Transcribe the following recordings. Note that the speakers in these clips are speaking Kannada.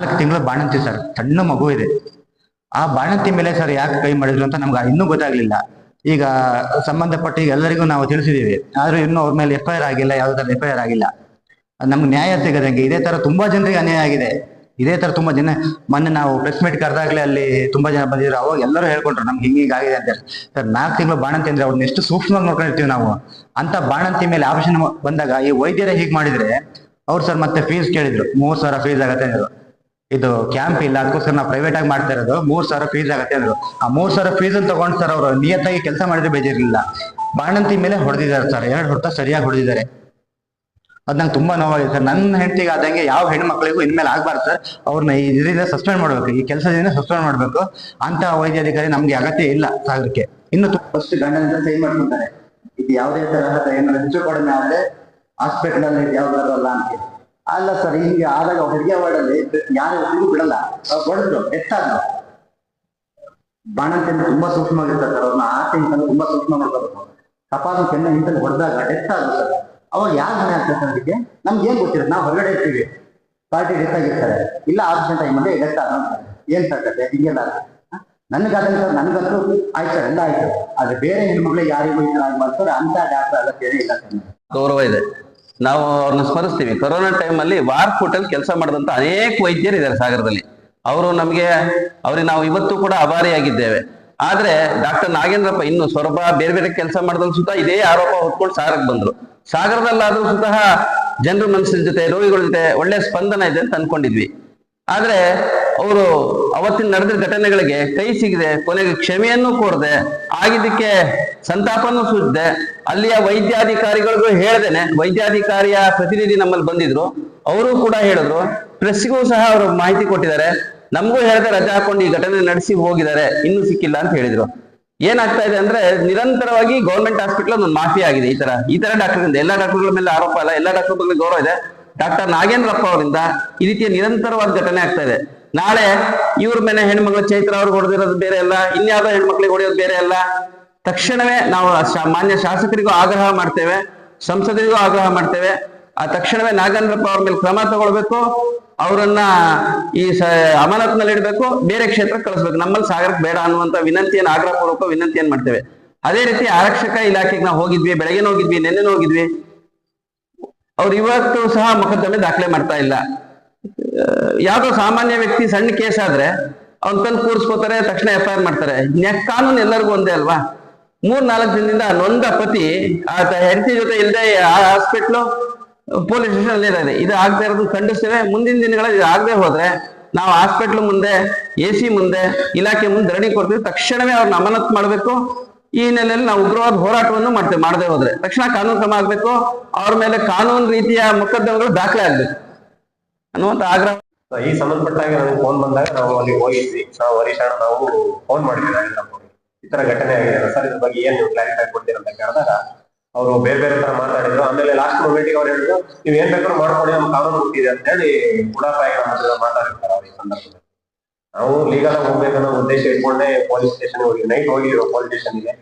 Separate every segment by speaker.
Speaker 1: ನಾಲ್ಕು ತಿಂಗಳು ಬಾಣಂತಿ ಸರ್, ಸಣ್ಣ ಮಗು ಇದೆ. ಆ ಬಾಣಂತಿ ಮೇಲೆ ಸರ್ ಯಾಕೆ ಕೈ ಮಾಡಿದ್ರು ಅಂತ ನಮ್ಗೆ ಇನ್ನೂ ಗೊತ್ತಾಗ್ಲಿಲ್ಲ. ಈಗ ಸಂಬಂಧಪಟ್ಟ ಈಗ ಎಲ್ಲರಿಗೂ ನಾವು ತಿಳಿಸಿದೀವಿ. ಆದ್ರೂ ಇನ್ನೂ ಅವ್ರ ಮೇಲೆ ಎಫ್ ಆರ್ ಆಗಿಲ್ಲ ಯಾವ್ದು ತರ ಎಫ್ ಆರ್ ಆಗಿಲ್ಲ. ನಮ್ಗೆ ನ್ಯಾಯ ಸಿಗದಂಗೆ ಇದೇ ತರ ತುಂಬಾ ಜನರಿಗೆ ಅನ್ಯಾಯ ಆಗಿದೆ. ಇದೇ ತರ ತುಂಬಾ ಜನ ಮೊನ್ನೆ ನಾವು ಪ್ರೆಸ್ ಮೀಟ್ ಕರೆದಾಗ್ಲೇ ಅಲ್ಲಿ ತುಂಬಾ ಜನ ಬಂದಿದ್ರು. ಅವಾಗ ಎಲ್ಲರೂ ಹೇಳ್ಕೊಂಡ್ರು, ನಮ್ಗೆ ಹಿಂಗ ಆಗಿದೆ ಅಂತ ಸರ್, ನಾಲ್ಕು ತಿಂಗಳು ಬಾಣಂತಿ ಅಂದ್ರೆ ಅವ್ರನ್ನ ಎಷ್ಟು ಸೂಕ್ಷ್ಮವಾಗಿ ನೋಡ್ಕೊಂಡಿರ್ತೀವಿ ನಾವು. ಅಂತ ಬಾಣಂತಿ ಮೇಲೆ ಆಪರೇಷನ್ ಬಂದಾಗ ಈ ವೈದ್ಯರೇ ಹೀಗೆ ಮಾಡಿದ್ರೆ, ಅವ್ರು ಸರ್ ಮತ್ತೆ ಫೀಸ್ ಕೇಳಿದ್ರು. ಮೂವತ್ತು ಸಾವಿರ ಫೀಸ್ ಆಗತ್ತೆ ಇದು ಕ್ಯಾಂಪ್ ಇಲ್ಲ, ಅದಕ್ಕೋಸ್ಕರ ನಾವು ಪ್ರೈವೇಟ್ ಆಗಿ ಮಾಡ್ತಾ ಇರೋದು. ಮೂರ್ ಸಾವಿರ ಫೀಸ್ ಆಗತ್ತೆ ಅಂದ್ರು. ಆ ಮೂರ್ ಸಾವಿರ ಫೀಸ್ ತಗೊಂಡ್ ಸರ್ ಅವರು ನಿಯತ್ತಾಗಿ ಕೆಲಸ ಮಾಡಿದ್ರೆ ಬೇಜಿರ್ಲಿಲ್ಲ ಬಾಣಂತಿ ಮೇಲೆ ಹೊಡೆದಿದ್ದಾರೆ ಸರ್ ಎರಡು ಹೊಡೆತ ಸರಿಯಾಗಿ ಹೊಡೆದಿದ್ದಾರೆ. ಅದ್ ನಂಗೆ ತುಂಬಾ ನೋವಾಗಿದೆ ಸರ್ ನನ್ನ ಹೆಂಡತಿಗೆ ಆದಂಗೆ ಯಾವ ಹೆಣ್ಮಕ್ಳಿಗೂ ಇನ್ಮೇಲೆ ಆಗ್ಬಾರ್ದು ಸರ್ ಅವ್ರನ್ನ ಇದರಿಂದ ಸಸ್ಪೆಂಡ್ ಮಾಡ್ಬೇಕು. ಈ ಕೆಲಸದಿಂದ ಸಸ್ಪೆಂಡ್ ಮಾಡ್ಬೇಕು. ಅಂತ ವೈದ್ಯಾಧಿಕಾರಿ ನಮ್ಗೆ ಅಗತ್ಯ ಇಲ್ಲ ಸಾಗರಕ್ಕೆ. ಇನ್ನು ಫಸ್ಟ್ ಗಂಡನಿಂದ ಸೈನ್ ಮಾಡ್ಕೊಂತಾರೆ. ಇದು ಯಾವುದೇ ತರಹದ ಏನಾದ್ರು ಹೆಚ್ಚು ಕಡಿಮೆ ಆದ್ರೆ ಹಾಸ್ಪಿಟಲ್ ಯಾವ್ದಾದ್ರು ಅಲ್ಲ ಅಂತ ಅಲ್ಲ ಸರ್ ಹಿಂಗೆ ಆದಾಗ ಹೆರಿಗೆ ವಾರ್ಡಲ್ಲಿ ಯಾರು ಒಬ್ರಿಗೂ ಬಿಡಲ್ಲ. ಹೊಡೆದ್ರು ಎಷ್ಟಾದ್ರು ಬಾಣಂತಿ ಅಂದ್ರೆ ತುಂಬಾ ಸೂಕ್ಷ್ಮವಾಗಿರ್ತಾರೆ ಸರ್, ಅವ್ರನ್ನ ಆ ತಿಂಗಳು ತುಂಬಾ ಸೂಕ್ಷ್ಮ ಮಾಡ್ಕೋಬೇಕು ಕಪಾಲು ಕೆನ್ನ ಹಿಂದಲ್ಲಿ ಹೊಡೆದಾಗ ಡೆತ್ ಆಗುತ್ತೆ ಸರ್. ಅವಾಗ ಯಾರು ಮನೆ ಆಗ್ತದೆ ಸರ್ ಅದಕ್ಕೆ? ನಮ್ಗೆ ಏನ್ ಗೊತ್ತಿರುತ್ತೆ ನಾವು ಹೊರಗಡೆ ಇರ್ತೀವಿ. ಪಾರ್ಟಿ ಡೆತ್ ಆಗಿರ್ತಾರೆ. ಇಲ್ಲ ಆಪ್ಷನ್ ಟೈಮಲ್ಲಿ ಡೆತ್ ಆದ ಏನ್ ಸಾಕತ್ತೆ ಹಿಂಗೆಲ್ಲ. ನನಗಾದ್ರೆ ಸರ್, ನನಗಂತೂ ಆಯ್ತು ಸರ್, ಎಲ್ಲ ಆಯ್ತು. ಆದ್ರೆ ಬೇರೆ ಹೆಣ್ಮಕ್ಳಿಗೆ ಯಾರಿಗೂ ಮಾಡ್ತಾರೆ ಆಗ್ಬಾರ್ದು ಸರ್ ಅಂತ ಡಾಕ್ಟರ್ ಅಗತ್ಯ ಇಲ್ಲ ಸರ್.
Speaker 2: ಗೌರವ ಇದೆ. ನಾವು ಅವ್ರನ್ನ ಸ್ಮರಿಸ್ತೀವಿ. ಕೊರೋನಾ ಟೈಮಲ್ಲಿ ವಾರ್ ಫೋಟಲ್ ಕೆಲಸ ಮಾಡಿದಂತ ಅನೇಕ ವೈದ್ಯರು ಇದ್ದಾರೆ ಸಾಗರದಲ್ಲಿ. ಅವರು ನಮಗೆ, ಅವ್ರಿಗೆ ನಾವು ಇವತ್ತು ಕೂಡ ಅಭಾರಿಯಾಗಿದ್ದೇವೆ ಆದ್ರೆ ಡಾಕ್ಟರ್ ನಾಗೇಂದ್ರಪ್ಪ ಇನ್ನು ಸೊರಬ ಬೇರೆ ಬೇರೆ ಕೆಲಸ ಮಾಡಿದ್ರು ಸುತ್ತ ಇದೇ ಆರೋಪ ಹೊತ್ಕೊಂಡು ಸಾಗರಕ್ಕೆ ಬಂದ್ರು. ಸಾಗರದಲ್ಲಾದ್ರೂ ಸುತ ಜನರ ಮನಸ್ಸಿನ ಜೊತೆ, ರೋಗಿಗಳ ಜೊತೆ ಒಳ್ಳೆ ಸ್ಪಂದನ ಇದೆ ಅಂತ ಅನ್ಕೊಂಡಿದ್ವಿ. ಆದ್ರೆ ಅವರು ಅವತ್ತಿನ ನಡೆದ ಘಟನೆಗಳಿಗೆ ಕೈ ಸಿಗದೆ ಕೊನೆಗೆ ಕ್ಷಮೆಯನ್ನು ಕೋರದೆ, ಆಗಿದ್ದಕ್ಕೆ ಸಂತಾಪನೂ ಸೂಚಿದೆ ಅಲ್ಲಿಯ ವೈದ್ಯಾಧಿಕಾರಿಗಳಿಗೂ ಹೇಳ್ದೇನೆ, ವೈದ್ಯಾಧಿಕಾರಿಯ ಪ್ರತಿನಿಧಿ ನಮ್ಮಲ್ಲಿ ಬಂದಿದ್ರು, ಅವರು ಕೂಡ ಹೇಳಿದ್ರು ಪ್ರೆಸ್ಗೂ ಸಹ ಅವರು ಮಾಹಿತಿ ಕೊಟ್ಟಿದ್ದಾರೆ, ನಮಗೂ ಹೇಳಿದೆ ರಜೆ ಹಾಕೊಂಡು ಈ ಘಟನೆ ನಡೆಸಿ ಹೋಗಿದ್ದಾರೆ, ಇನ್ನೂ ಸಿಕ್ಕಿಲ್ಲ ಅಂತ ಹೇಳಿದ್ರು. ಏನಾಗ್ತಾ ಇದೆ ಅಂದ್ರೆ, ನಿರಂತರವಾಗಿ ಗೌರ್ಮೆಂಟ್ ಹಾಸ್ಪಿಟಲ್ ಒಂದು ಮಾಫಿ ಆಗಿದೆ, ಈ ತರ ಈ ತರ ಡಾಕ್ಟರ್ ಎಲ್ಲಾ ಡಾಕ್ಟರ್ಗಳ ಮೇಲೆ ಆರೋಪ ಅಲ್ಲ, ಎಲ್ಲಾ ಡಾಕ್ಟರ್ ಬಗ್ಗೆ ಗೌರವ ಇದೆ. ಡಾಕ್ಟರ್ ನಾಗೇಂದ್ರಪ್ಪ ಅವರಿಂದ ಈ ರೀತಿಯ ನಿರಂತರವಾದ ಘಟನೆ ಆಗ್ತಾ ಇದೆ. ನಾಳೆ ಇವ್ರ ಮೇಲೆ ಹೆಣ್ಮಕ್ಳು ಚೈತ್ರ ಅವ್ರಿಗೆ ಹೊಡೆದಿರೋದು ಬೇರೆ ಅಲ್ಲ, ಇನ್ಯಾವುದೋ ಹೆಣ್ಮಕ್ಳಿಗೆ ಹೊಡೆಯೋದು ಬೇರೆ ಅಲ್ಲ ತಕ್ಷಣವೇ ನಾವು ಮಾನ್ಯ ಶಾಸಕರಿಗೂ ಆಗ್ರಹ ಮಾಡ್ತೇವೆ, ಸಂಸದರಿಗೂ ಆಗ್ರಹ ಮಾಡ್ತೇವೆ. ಆ ತಕ್ಷಣವೇ ನಾಗೇಂದ್ರಪ್ಪ ಅವ್ರ ಮೇಲೆ ಕ್ರಮ ತಗೊಳ್ಬೇಕು. ಅವರನ್ನ ಈ ಸ ಅಮಾನತ್ನಲ್ಲಿ ಇಡಬೇಕು. ಬೇರೆ ಕ್ಷೇತ್ರಕ್ಕೆ ಕಳಿಸ್ಬೇಕು. ನಮ್ಮಲ್ಲಿ ಸಾಗರಕ್ಕೆ ಬೇಡ ಅನ್ನುವಂಥ ವಿನಂತಿಯನ್ನು ಆಗ್ರಹ ಪೂರ್ವಕ ವಿನಂತಿಯನ್ನು ಮಾಡ್ತೇವೆ. ಅದೇ ರೀತಿ ಆರಕ್ಷಕ ಇಲಾಖೆಗೆ ನಾವು ಹೋಗಿದ್ವಿ ಬೆಳಗ್ಗೆ ಹೋಗಿದ್ವಿ, ನೆನ್ನೆ ಹೋಗಿದ್ವಿ. ಅವ್ರು ಇವತ್ತು ಸಹ ಮೊಕದ್ದಮೆ ದಾಖಲೆ ಮಾಡ್ತಾ ಇಲ್ಲ. ಯಾವುದೋ ಸಾಮಾನ್ಯ ವ್ಯಕ್ತಿ ಸಣ್ಣ ಕೇಸ್ ಆದ್ರೆ ಅವ್ನ ತಂದು ಕೂರಿಸ್ಕೋತಾರೆ, ತಕ್ಷಣ ಎಫ್ ಐ ಆರ್ ಮಾಡ್ತಾರೆ. ಕಾನೂನು ಎಲ್ಲರಿಗೂ ಒಂದೇ ಅಲ್ವಾ? ಮೂರ್ ನಾಲ್ಕು ದಿನದಿಂದ ನೊಂದ ಪತಿ ಆತ ಹೆಂಡತಿ ಜೊತೆ ಇಲ್ಲದೆ ಹಾಸ್ಪಿಟ್ಲು ಪೊಲೀಸ್ ಸ್ಟೇಷನ್ ಅಲ್ಲಿ ಇದೆ ಇದು ಆಗದೆ ಇರೋದು ಖಂಡಿಸ್ತೇವೆ ಮುಂದಿನ ದಿನಗಳಲ್ಲಿ ಇದು ಆಗದೆ ಹೋದ್ರೆ, ನಾವು ಹಾಸ್ಪಿಟ್ಲ್ ಮುಂದೆ ಎ ಸಿ ಮುಂದೆ, ಇಲಾಖೆ ಮುಂದೆ ಧರಣಿ ಕೊಡ್ತೀವಿ. ತಕ್ಷಣವೇ ಅವ್ರನ್ನ ಅಮಾನತ್ ಮಾಡಬೇಕು. ಈ ಹಿನ್ನೆಲೆಯಲ್ಲಿ ನಾವು ಉಗ್ರವಾದ ಹೋರಾಟವನ್ನು ಮಾಡ್ತೇವೆ, ಮಾಡದೆ ಹೋದ್ರೆ. ತಕ್ಷಣ ಕಾನೂನು ಕ್ರಮ ಆಗ್ಬೇಕು. ಅವ್ರ ಮೇಲೆ ಕಾನೂನು ರೀತಿಯ ಮೊಕದ್ದಮೆಗಳು ದಾಖಲೆ ಆಗ್ಬೇಕು. ಅನ್ನುವಂತ ಆಗ್ರಹ.
Speaker 3: ಈ ಸಂಬಂಧಪಟ್ಟಾಗ ನನಗೆ ಫೋನ್ ಬಂದಾಗ ನಾವು ಅಲ್ಲಿ ಹೋಗಿದ್ವಿ. ನಾವು ನಾವು ಫೋನ್ ಮಾಡಿದ್ವಿ. ಈ ತರ ಘಟನೆ ಆಗಿದೆ. ಸರ್, ಇದ್ರ ಬಗ್ಗೆ ಏನ್ ನೀವು ಕ್ಲಾರಿಫೈ ಕೊಡ್ತೀರ ಅಂತ ಕೇಳಿದಾಗ, ಅವರು ಬೇರೆ ಬೇರೆ ತರ ಮಾತಾಡಿದ್ರು. ಆಮೇಲೆ ಲಾಸ್ಟ್ ಮೂಮೆಂಟಿಗೆ ಅವ್ರು ಹೇಳಿದ್ರು, ನೀವ್ ಏನ್ ಬೇಕಾದ್ರೂ ಮಾಡ್ಕೊಂಡು ನಮ್ಮ ಕಾನೂನು ಹುಟ್ಟಿದೆ ಅಂತ ಹೇಳಿ ಉಡಾಪಾಯ ಮಾತಾಡಿರ್ತಾರೆ ಅವ್ರ ಈ ಸಂದರ್ಭದಲ್ಲಿ. ನಾವು ಲೀಗಲ್ ಹೋಗ್ಬೇಕನ್ನೋ ಉದ್ದೇಶ ಇಟ್ಕೊಂಡೆ ಪೊಲೀಸ್ ಸ್ಟೇಷನ್ ಹೋಗಿ ನೈಟ್ ಹೋಗಿರೋ ಪೊಲೀಸ್ ಸ್ಟೇಷನ್ಗೆ.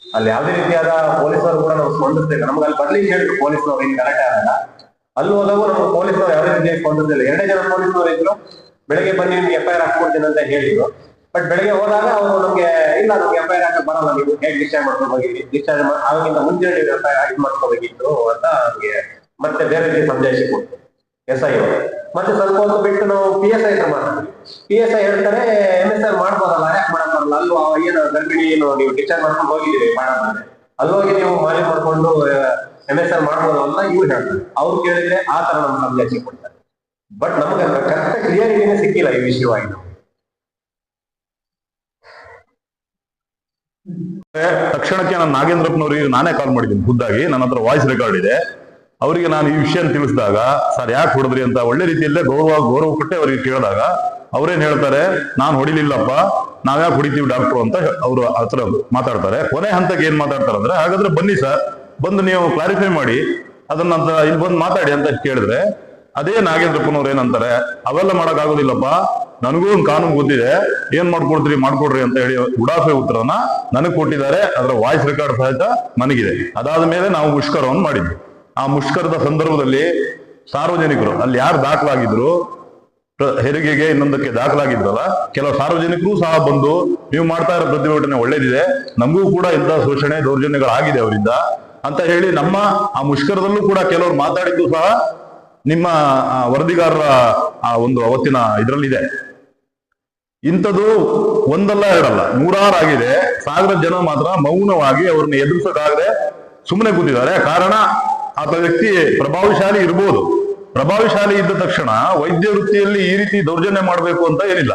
Speaker 3: ಅಲ್ಲಿ ಯಾವುದೇ ರೀತಿಯಾದ ಪೊಲೀಸರು ಕೂಡ ನಾವು ಸ್ಪಂದಿಸ್ಬೇಕು ನಮ್ಗೆ ಅಲ್ಲಿ ಬರ್ಲಿಕ್ಕೆ ಹೇಳಿದ್ರು, ಪೊಲೀಸ್ನವ್ರು ಏನ್ ಕರೆಕ್ಟ್ ಆಗಲ್ಲ ಅಲ್ಲಿ ಹೋದಾಗ ನಮ್ಮ ಪೊಲೀಸ್ನವ್ರು ಯಾವುದೇ ರೀತಿಯಾಗಿ ಸ್ಪಂದಿಸಿಲ್ಲ ಎರಡೇ ಜನ ಪೊಲೀಸ್ನವ್ರು ಇದ್ರು. ಬೆಳಗ್ಗೆ ಬನ್ನಿ, ನಿಮ್ಗೆ ಎಫ್ ಐ ಆರ್ ಅಂತ ಹೇಳಿದ್ರು. ಬಟ್ ಬೆಳಗ್ಗೆ ಹೋದಾಗ ಅವರು ನಮ್ಗೆ, ಇಲ್ಲ, ನಮ್ಗೆ ಎಫ್ ಐ ಆರ್ ಬರಲ್ಲ, ನೀವು ಹೇಗೆ ಡಿಸ್ಚಾರ್ಜ್ ಮಾಡ್ಕೊಂಡು ಹೋಗಿದ್ವಿ ಡಿಸ್ಚಾರ್ಜ್ ಆಗಿಂತ ನೀವು ಎಫ್ ಐ ಆರ್ ಮಾಡ್ಕೋಬೇಕಿತ್ತು ಅಂತ ನಮಗೆ ಮತ್ತೆ ಬೇರೆ ರೀತಿ ಸಂದೇಶ ಕೊಟ್ಟು ಎಸ್ ಐ ಅವರು ಮತ್ತೆ ಸ್ವಲ್ಪ ಹೊತ್ತು ಬಿಟ್ಟು ನಾವು ಪಿ ಎಸ್ ಐ ಹತ್ರ ಮಾಡ್ತೀವಿ ಪಿ ಎಸ್ ಐ ಹೇಳ್ತಾರೆ ಎಂ ಎಸ್ ಐ ಮಾಡ್ಬೋದಲ್ಲ, ಯಾಕೆ ಮಾಡಕ್ ಬರಲ್ಲ ಅಲ್ಲೂ ಅವ ಏನು ಗರ್ಭಿಣಿ ಏನು ನೀವು ಡಿಸ್ಚಾರ್ಜ್ ಮಾಡ್ಕೊಂಡು ಹೋಗಿದ್ದೀರಿ ಮಾಡಲ್ಲ ಅಲ್ಲೋಗಿ ನೀವು ಮಾಲಿ ಮಾಡ್ಕೊಂಡು ಎಂ ಎಸ್ ಐ ಮಾಡ್ಬೋದು ಅಂತ ಇವ್ರು ಹೇಳ್ತಾರೆ. ಅವ್ರು ಕೇಳಿದ್ರೆ ಆ ತರ ನಮ್ಗೆ ಸಂದೇಶ ಕೊಡ್ತಾರೆ. ಬಟ್ ನಮ್ಗೆ ಕರೆಕ್ಟ್ ಕ್ಲಿಯರಿಟಿನೇ ಸಿಕ್ಕಿಲ್ಲ ಈ ವಿಷಯವಾಗಿ. ನಮ್ಗೆ.
Speaker 4: ತಕ್ಷಣಕ್ಕೆ ನಾನು ನಾಗೇಂದ್ರಪ್ಪನವರಿಗೆ ನಾನೇ ಕಾಲ್ ಮಾಡಿದ್ದೀನಿ ಖುದ್ದಾಗಿ, ನನ್ನ ಹತ್ರ ವಾಯ್ಸ್ ರೆಕಾರ್ಡ್ ಇದೆ. ಅವರಿಗೆ ನಾನು ಈ ವಿಷಯ ತಿಳಿಸಿದಾಗ, ಸರ್, ಯಾಕೆ ಹೊಡೆದ್ರಿ? ಅಂತ ಒಳ್ಳೆ ರೀತಿಯಲ್ಲೇ ಗೌರವ ಗೌರವ ಕೊಟ್ಟೆ ಅವರಿಗೆ ಕೇಳಿದಾಗ, ಅವ್ರೇನ್ ಹೇಳ್ತಾರೆ, ನಾನ್ ಹೊಡಿಲಿಲ್ಲಪ್ಪ ನಾವ್ಯಾಕೆ ಹೊಡಿತೀವಿ ಡಾಕ್ಟ್ರು ಅಂತ ಅವರು ಹತ್ರ ಮಾತಾಡ್ತಾರೆ. ಕೊನೆ ಹಂತಕ್ಕೆ ಏನ್ ಮಾತಾಡ್ತಾರೆ ಅಂದ್ರೆ, ಹಾಗಾದ್ರೆ ಬನ್ನಿ ಸರ್ ಬಂದು ನೀವು ಕ್ಲಾರಿಫೈ ಮಾಡಿ, ಅದನ್ನ ಇಲ್ಲಿ ಬಂದು ಮಾತಾಡಿ ಅಂತ ಕೇಳಿದ್ರೆ, ಅದೇ ನಾಗೇಂದ್ರಪ್ಪನವ್ರು ಏನಂತಾರೆ, ಅವೆಲ್ಲ ಮಾಡಕ್ ಆಗೋದಿಲ್ಲಪ್ಪ ನನಗೂ ಒಂದು ಕಾನೂನು ಗೊತ್ತಿದೆ ಏನ್ ಮಾಡ್ಕೊಡ್ತೀರಿ, ಮಾಡ್ಕೊಡ್ರಿ ಅಂತ ಹೇಳಿ ಉಡಾಫೆ ಉತ್ತರನ ನನಗ್ ಕೊಟ್ಟಿದ್ದಾರೆ. ಅದರ ವಾಯ್ಸ್ ರೆಕಾರ್ಡ್ ಸಹಿತ ನನಗಿದೆ ಅದಾದ ಮೇಲೆ ನಾವು ಮುಷ್ಕರವನ್ನು ಮಾಡಿದ್ವಿ. ಆ ಮುಷ್ಕರದ ಸಂದರ್ಭದಲ್ಲಿ ಸಾರ್ವಜನಿಕರು, ಅಲ್ಲಿ ಯಾರು ದಾಖಲಾಗಿದ್ರು ಹೆರಿಗೆಗೆ ಇನ್ನೊಂದಕ್ಕೆ ದಾಖಲಾಗಿದ್ರಲ್ಲ ಕೆಲವು ಸಾರ್ವಜನಿಕರು ಸಹ ಬಂದು ನೀವು ಮಾಡ್ತಾ ಇರೋ ಪ್ರತಿಭಟನೆ ಒಳ್ಳೇದಿದೆ, ನಮಗೂ ಕೂಡ ಇಂಥ ಶೋಷಣೆ ದೌರ್ಜನ್ಯಗಳಾಗಿದೆ ಅವರಿಂದ ಅಂತ ಹೇಳಿ ನಮ್ಮ ಆ ಮುಷ್ಕರದಲ್ಲೂ ಕೂಡ ಕೆಲವರು ಮಾತಾಡಿದ್ದು ಸಹ ನಿಮ್ಮ ವರದಿಗಾರರ, ಆ, ಒಂದು ಅವತ್ತಿನ ಇದರಲ್ಲಿದೆ. ಇಂಥದ್ದು ಒಂದಲ್ಲ ಎರಡಲ್ಲ, ನೂರಾರು ಆಗಿದೆ. ಸಾವಿರ ಜನ ಮಾತ್ರ ಮೌನವಾಗಿ ಅವ್ರನ್ನ ಎದುರಿಸೋಕಾಗದೆ ಸುಮ್ಮನೆ ಕೂತಿದ್ದಾರೆ. ಕಾರಣ, ಆತ ವ್ಯಕ್ತಿ ಪ್ರಭಾವಶಾಲಿ ಇರ್ಬೋದು. ಪ್ರಭಾವಶಾಲಿ ಇದ್ದ ತಕ್ಷಣ ವೈದ್ಯ ವೃತ್ತಿಯಲ್ಲಿ ಈ ರೀತಿ ದೌರ್ಜನ್ಯ ಮಾಡಬೇಕು ಅಂತ ಏನಿಲ್ಲ.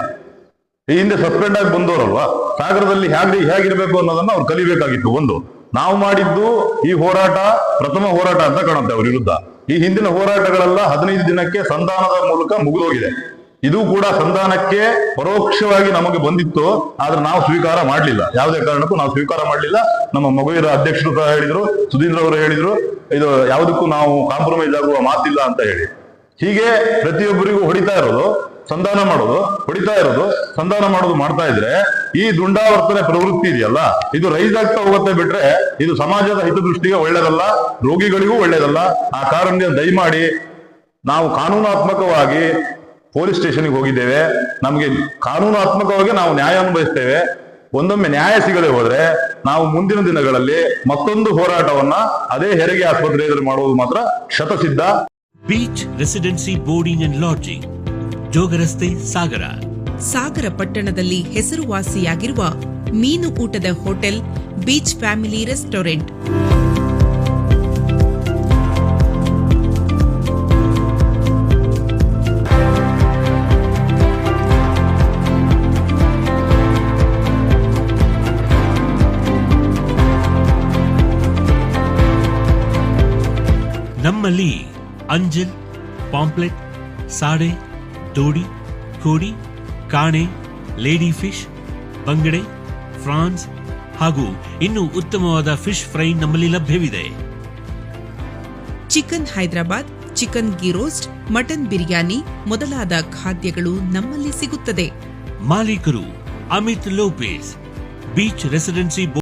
Speaker 4: ಈ ಹಿಂದೆ ಸಸ್ಪೆಂಡ್ ಆಗಿ ಬಂದವರಲ್ವಾ? ಸಾಗರದಲ್ಲಿ ಹೇಗೆ, ಹೇಗಿರ್ಬೇಕು ಅನ್ನೋದನ್ನ ಅವ್ರು ಕಲಿಬೇಕಾಗಿತ್ತು ಒಂದು. ನಾವು ಮಾಡಿದ್ದು ಈ ಹೋರಾಟ, ಪ್ರಥಮ ಹೋರಾಟ ಅಂತ ಕಾಣುತ್ತೆ ಅವ್ರ ವಿರುದ್ಧ. ಈ ಹಿಂದಿನ ಹೋರಾಟಗಳೆಲ್ಲ ಹದಿನೈದು ದಿನಕ್ಕೆ ಸಂಧಾನದ ಮೂಲಕ ಮುಗಿದೋಗಿದೆ. ಇದು ಕೂಡ ಸಂಧಾನಕ್ಕೆ ಪರೋಕ್ಷವಾಗಿ ನಮಗೆ ಬಂದಿತ್ತು, ಆದ್ರೆ ನಾವು ಸ್ವೀಕಾರ ಮಾಡಲಿಲ್ಲ. ಯಾವುದೇ ಕಾರಣಕ್ಕೂ ನಾವು ಸ್ವೀಕಾರ ಮಾಡಲಿಲ್ಲ. ನಮ್ಮ ಮಗುವಿನ ಅಧ್ಯಕ್ಷರು ಸಹ ಹೇಳಿದ್ರು, ಸುಧೀಂದ್ರ ಅವರು ಹೇಳಿದ್ರು, ಇದು ಯಾವುದಕ್ಕೂ ನಾವು ಕಾಂಪ್ರಮೈಸ್ ಆಗುವ ಮಾತಿಲ್ಲ ಅಂತ ಹೇಳಿ. ಹೀಗೆ ಪ್ರತಿಯೊಬ್ಬರಿಗೂ ಹೊಡಿತಾ ಇರೋದು, ಸಂಧಾನ ಮಾಡೋದು, ಹೊಡಿತಾ ಇರೋದು, ಸಂಧಾನ ಮಾಡೋದು ಮಾಡ್ತಾ ಇದ್ರೆ ಈ ದುಂಡಾವರ್ತನೆ ಪ್ರವೃತ್ತಿ ಇದೆಯಲ್ಲ, ಇದು ರೈಸ್ ಆಗ್ತಾ ಹೋಗುತ್ತೆ ಬಿಟ್ರೆ ಇದು ಸಮಾಜದ ಹಿತದೃಷ್ಟಿಗೆ ಒಳ್ಳೇದಲ್ಲ ರೋಗಿಗಳಿಗೂ ಒಳ್ಳೇದಲ್ಲ ಆ ಕಾರಣದಿಂದ ದಯಮಾಡಿ ನಾವು ಕಾನೂನಾತ್ಮಕವಾಗಿ ಪೊಲೀಸ್ ಸ್ಟೇಷನ್ಗೆ ಹೋಗಿದ್ದೇವೆ. ನಮಗೆ ಕಾನೂನಾತ್ಮಕವಾಗಿ ನಾವು ನ್ಯಾಯ ಅನುಭವಿಸ್ತೇವೆ. ಒಂದೊಮ್ಮೆ ನ್ಯಾಯ ಸಿಗದೆ ಹೋದ್ರೆ ನಾವು ಮುಂದಿನ ದಿನಗಳಲ್ಲಿ ಮತ್ತೊಂದು ಹೋರಾಟವನ್ನ ಅದೇ ಹೆರಿಗೆ ಆಸ್ಪತ್ರೆ ಎದುರು ಮಾಡುವುದು ಮಾತ್ರ ಶತಸಿದ್ಧ.
Speaker 5: Beach residency boarding and lodging ಜೋಗರಸ್ತೆ ಸಾಗರ.
Speaker 6: ಸಾಗರ ಪಟ್ಟಣದಲ್ಲಿ ಹೆಸರುವಾಸಿಯಾಗಿರುವ ಮೀನು ಊಟದ ಹೋಟೆಲ್ ಬೀಚ್ ಫ್ಯಾಮಿಲಿ ರೆಸ್ಟೋರೆಂಟ್.
Speaker 5: ನಮ್ಮಲ್ಲಿ ಅಂಜಲ್ ಪಾಂಪ್ಲೆಟ್ ಸಾಡೆ ದೋಡಿ ಕೋಡಿ ಕಾಣೆ ಲೇಡಿ ಫಿಶ್ ಬಂಗಡೆ ಫ್ರಾನ್ಸ್ ಹಾಗೂ ಇನ್ನು ಉತ್ತಮವಾದ ಫಿಶ್ ಫ್ರೈ ನಮ್ಮಲ್ಲಿ ಲಭ್ಯವಿದೆ.
Speaker 6: Chicken Hyderabad chicken ghee roast mutton biryani ಮೊದಲಾದ ಖಾದ್ಯಗಳು ನಮ್ಮಲ್ಲಿ ಸಿಗುತ್ತದೆ.
Speaker 5: ಮಾಲೀಕರು ಅಮಿತ್ ಲೋಪೇಸ್ ಬೀಚ್ ರೆಸಿಡೆನ್ಸಿ